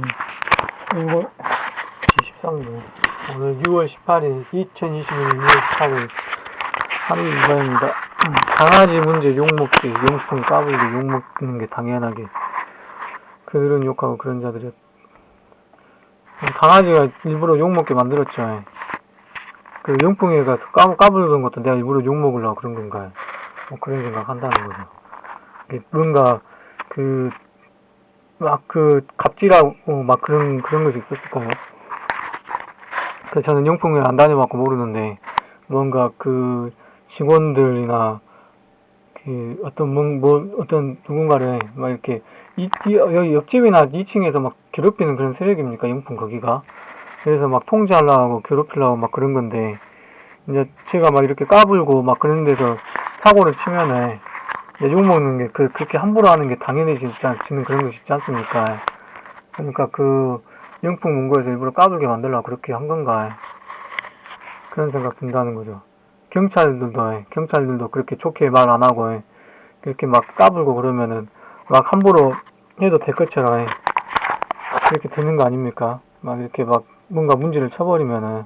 6월 23일 오늘 6월 18일 2021년 6월 18일 하루 일과입니다. 음, 강아지 문제 욕먹기 용품 까불기 욕먹는 게 당연하게 그들은 욕하고 그런 자들이 음, 강아지가 일부러 욕먹게 만들었죠. 그 용풍이가 까, 까불던 것도 내가 일부러 욕먹으려고 그런 건가 뭐 그런 생각 한다는 거죠. 뭔가 그 막 그 갑질하고 막 그런 그런 것이 있었을까요? 그 저는 용품을 안 다녀봤고 모르는데 뭔가 그 직원들이나 그 어떤 뭐, 뭐 어떤 누군가를 막 이렇게 이, 이 여기 옆집이나 2층에서 막 괴롭히는 그런 세력입니까 용품 거기가 그래서 막 통제하려고 괴롭히려고 막 그런 건데 이제 제가 막 이렇게 까불고 막 그런 데서 사고를 치면은 이제 욕먹는 게 그, 그렇게 함부로 하는 게 당연해지지 않는 그런 것이 있지 않습니까? 그러니까 그 영풍 문고에서 일부러 까불게 만들려고 그렇게 한 건가 그런 생각 든다는 거죠. 경찰들도 해. 경찰들도 그렇게 좋게 말 안 하고 해. 그렇게 막 까불고 그러면은 막 함부로 해도 될 것처럼 해. 그렇게 되는 거 아닙니까? 막 이렇게 막 뭔가 문제를 쳐버리면은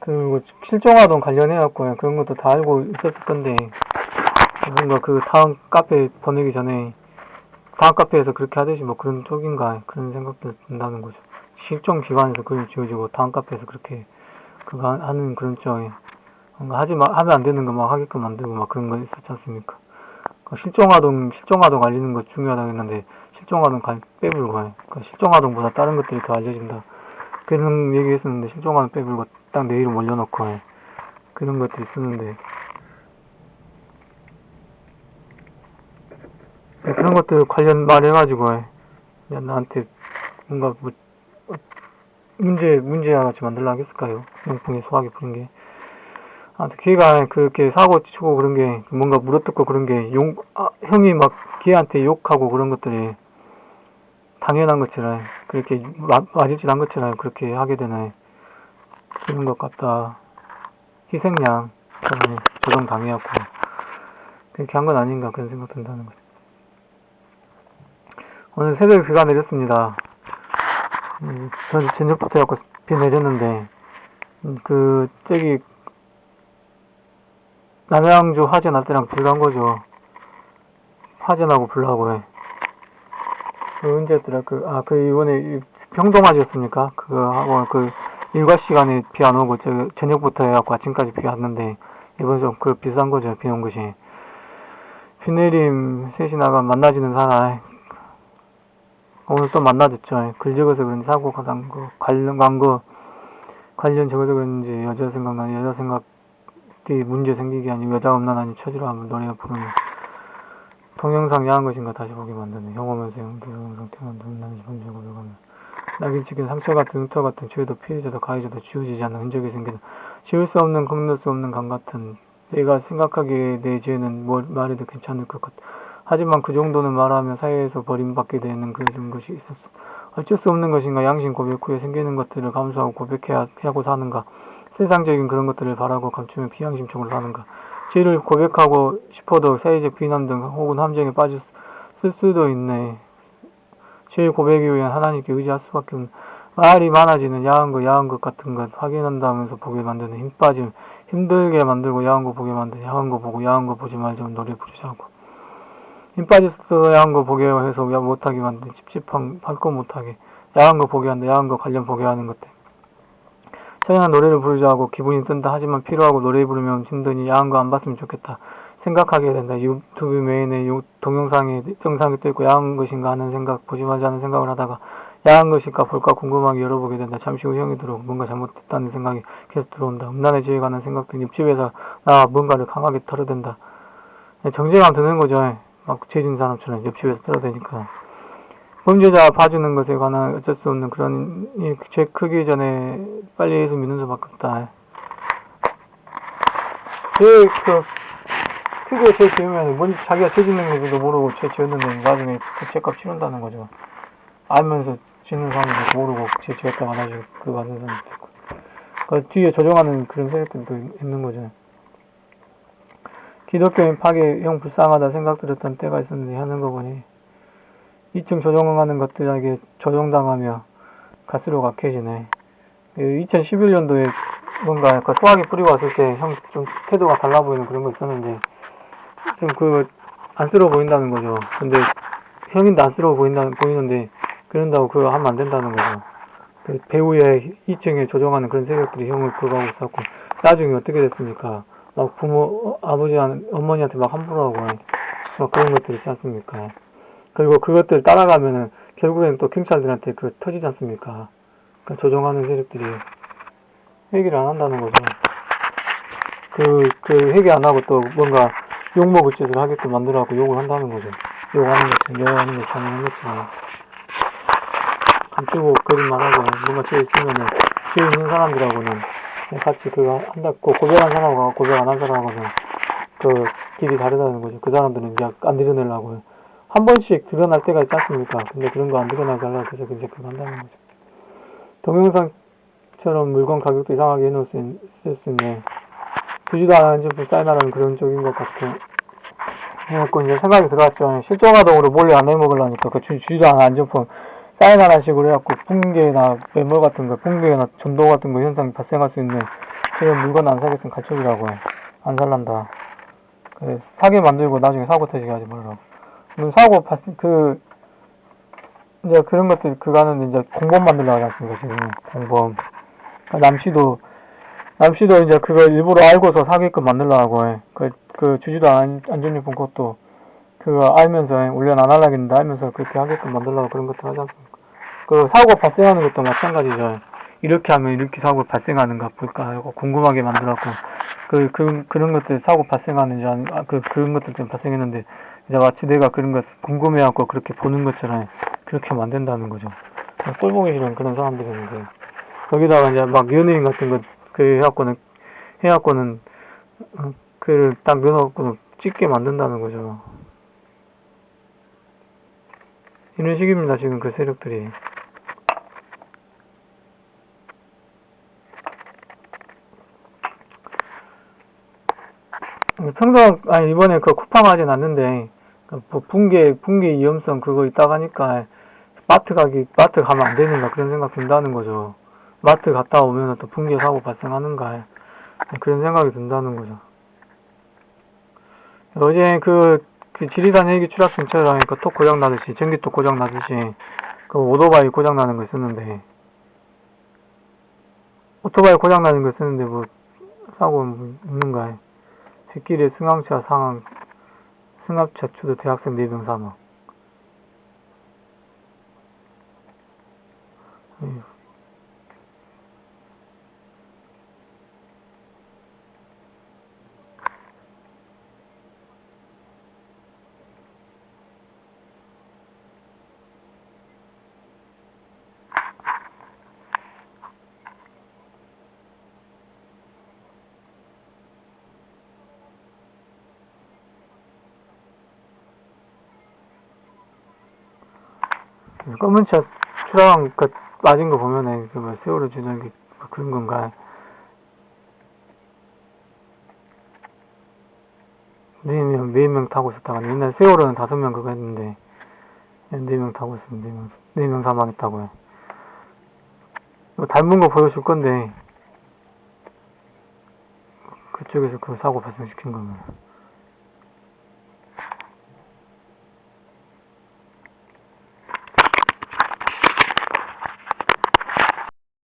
그 실종아동 관련해갖고 그런 것도 다 알고 있었을 건데 뭔가 그 다음 카페 보내기 전에 다음 카페에서 그렇게 하듯이 뭐 그런 쪽인가 그런 생각도 든다는 거죠. 실종 기관에서 그걸 지어주고 다음 카페에서 그렇게 그거 하- 하는 그런 쪽에 뭔가 하지 마 하면 안 되는 거 막 하게끔 만들고 막 그런 거 있었지 않습니까? 그 실종아동 실종아동 알리는 거 중요하다고 했는데 실종아동 갈 빼불고 해. 그러니까 실종아동보다 다른 것들이 더 알려진다. 그런 얘기 했었는데 실종아동 빼불고 딱 내 이름 올려놓고 해. 그런 것들이 쓰는데 네, 그런 것들 관련 말해가지고 해. 야 나한테 뭔가 뭐 어, 문제 문제와 같이 만들라 하겠을까요? 용풍에 소화기 부른 게. 아, 걔가 그렇게 사고 치고 그런 게 뭔가 물어뜯고 그런 게 용, 아, 형이 막 걔한테 욕하고 그런 것들이 당연한 것처럼 그렇게 마- 맞을짓 한 것처럼 그렇게 하게 되네. 그런 것 같다. 희생양 그러니 조정 당해갖고 그렇게 한 건 아닌가 그런 생각 든다는 거죠. 오늘 새벽에 비가 내렸습니다. 음, 전 저녁부터 해갖고 비 내렸는데 음, 그 저기 남양주 화재 날 때랑 불난 거죠. 화재 나고 불나고 해. 그 언제였더라? 그, 아, 그 이번에 이 평동 화재였습니까? 그거 하고 그 일과 시간에 비 안 오고 저 저녁부터 해갖고 아침까지 비 왔는데 이번 좀 그 비싼 거죠. 비 온 것이. 비 내림 셋이 나가 만나지는 사나. 오늘 또 만나졌죠. 글 적어서 그런지 사고가 난 거, 관련 광고 관련 적어서 그런지 여자 생각나니 여자 생각 이 문제 생기게 아니면 여자 없나나니 처지로 하면 노래가 부르는 동영상 야한 것인가 다시 보게 만드는 형 오면서 형도 영상 태어난 눈난지 범죄 고백하면 찍힌 상처 같은 흉터 같은 죄도 피해자도 가해자도 지워지지 않는 흔적이 생기는 지울 수 없는 건널 수 없는 강 같은 내가 생각하기에 내 죄는 뭘 말해도 괜찮을 것 같아 하지만 그 정도는 말하면 사회에서 버림받게 되는 그런 것이 있었어. 어쩔 수 없는 것인가? 양심 고백 후에 생기는 것들을 감수하고 고백해야 하고 사는가? 세상적인 그런 것들을 바라고 감추며 비양심적으로 사는가? 죄를 고백하고 싶어도 사회적 비난 등 혹은 함정에 빠질 수도 있네 죄 고백에 의한 하나님께 의지할 수밖에 없는 말이 많아지는 야한 것 야한 것 같은 것 확인한다면서 보게 만드는 힘 빠짐 힘들게 만들고 야한 거 보게 만드는 야한 거 보고 야한 거 보지 말자고 노래 부르자고. 힘 빠졌어 야한 거 보게 해서 야 못하게 만드는 찝찝한 할거 못하게 야한 거 보게 한다 야한 거 관련 보게 하는 것들. 찬양한 노래를 부르자 하고 기분이 뜬다 하지만 필요하고 노래 부르면 힘드니 야한 거 안 봤으면 좋겠다 생각하게 된다. 유튜브 메인에 요 동영상에 영상이 떠 있고 야한 것인가 하는 생각 보지 말자 하는 생각을 하다가 야한 것일까 볼까 궁금하게 열어보게 된다. 잠시 후 형이 들어오고 뭔가 잘못됐다는 생각이 계속 들어온다. 음란의 지에 관한 생각도 옆집에서 나 뭔가를 강하게 털어댄다. 정제감 드는 거죠. 막 죄진 사람처럼 옆집에서 털어대니까. 범죄자 봐주는 것에 관한 어쩔 수 없는 그런 이죄 크기 전에 빨리 예수 믿는 수밖에 없다. 죄그 크게 죄 지으면 뭔지 자기가 죄 짓는 것도 모르고 죄 지었는데 나중에 그 죄값 치른다는 거죠. 알면서 짓는 사람도 모르고 죄 지었다가 나중에 그거 하는 사람도 있고. 그 뒤에 조정하는 그런 세력들도 있는 거죠. 기독교인 파괴 형 불쌍하다 생각 들었던 때가 있었는데 하는 거 보니 2층 조정하는 것들에게 조정당하며 가스로 각해지네. 2011년도에 뭔가 약간 소화기 뿌리고 왔을 때 형 좀 태도가 달라 보이는 그런 거 있었는데 좀그 안쓰러워 보인다는 거죠. 근데 형인데 안쓰러워 보인다 보이는데 그런다고 그거 하면 안 된다는 거죠. 그 배우의 2층에 조정하는 그런 세력들이 형을 그거 하고 있었고 나중에 어떻게 됐습니까? 막 부모 어, 아버지 어머니한테 막 함부로 하고 막 그런 것들 있지 않습니까? 그리고 그것들 따라가면은 결국엔 또 경찰들한테 그 터지지 않습니까? 그 조정하는 세력들이 회개를 안 한다는 거죠. 그, 그 회개 안 하고 또 뭔가 욕먹을 짓을 하게끔 만들어갖고 욕을 한다는 거죠. 욕하는 것이, 여하는 것이 당연한 거지만. 감추고 거짓말하고 뭔가 죄 있으면은 죄 있는 사람들하고는 같이 그거 한다고 고백한 사람하고 고백 안 한 사람하고는 그 길이 다르다는 거죠. 그 사람들은 이제 안 드러내려고 한 번씩 드러날 때가 있지 않습니까? 근데 그런 거 안 드러나게 하려고 계속 이제 그거 한다는 거죠. 동영상처럼 물건 가격도 이상하게 해놓을 수 있- 수 주지도 제품 사인하라는 그런 쪽인 것 같고. 해갖고 이제 생각이 들어왔죠. 실종아동으로 몰래 안 해먹으려니까 그 주, 주지도 않은 안전품 사인하라는 식으로 해갖고 붕괴나 매몰 같은 거, 붕괴나 전도 같은 거 현상이 발생할 수 있는 그런 물건 안 사겠으면 가축이라고 해. 안 살란다. 그래, 사게 만들고 나중에 사고 터지게 하지 말라. 음, 사고 그, 이제 그런 것들, 그거는 이제 공범 만들려고 하지 않습니까, 지금. 공범. 남씨도, 남씨도 이제 그걸 일부러 알고서 사게끔 만들려고 해. 그, 그 주지도 안, 안전용품 것도 그거 알면서, 훈련 안 하려고 했는데 알면서 그렇게 하게끔 만들려고 그런 것들 하지 않습니까? 그 사고 발생하는 것도 마찬가지죠. 이렇게 하면 이렇게 사고 발생하는가 볼까 하고 궁금하게 만들었고 그, 그 그런 것들 사고 발생하는지 안, 아, 그 그런 것들 좀 발생했는데 이제 마치 내가 그런 것 궁금해하고 그렇게 보는 것처럼 그렇게 된다는 거죠. 꼴 보기 싫은 그런 사람들이는데 거기다가 이제 막 연예인 같은 거 그 해갖고는 해갖고는 어, 그를 딱 넣어갖고 찍게 만든다는 거죠. 이런 식입니다 지금 그 세력들이. 평소 아니 이번에 그 쿠팡하진 않는데 그 부- 붕괴 붕괴 위험성 그거 있다가 하니까 마트 가기 마트 가면 안 되는가 그런 생각 든다는 거죠. 마트 갔다 오면 또 붕괴 사고 발생하는가 그런 생각이 든다는 거죠. 어제 그, 그 지리산 헬기 추락 근처라 하니까 톡 고장 나듯이 전기톱 고장 나듯이 그 오토바이 고장 나는 거 있었는데 오토바이 고장 나는 거 있었는데 뭐 사고 뭐 있는가 뒷길에 승합차 상황 승합차 추도 대학생 4명 사망 에휴. 검은 차 추락한 그 맞은 거 보면은 그뭐 세월호 주전기 뭐 그런 건가 네명 네 명 타고 있었다가 옛날 세월호는 다섯 명 그거 했는데 네 명 타고 있었는데 네명 네 명 사망했다고요. 뭐 닮은 거 보여줄 건데 그쪽에서 그 사고 발생시킨 거면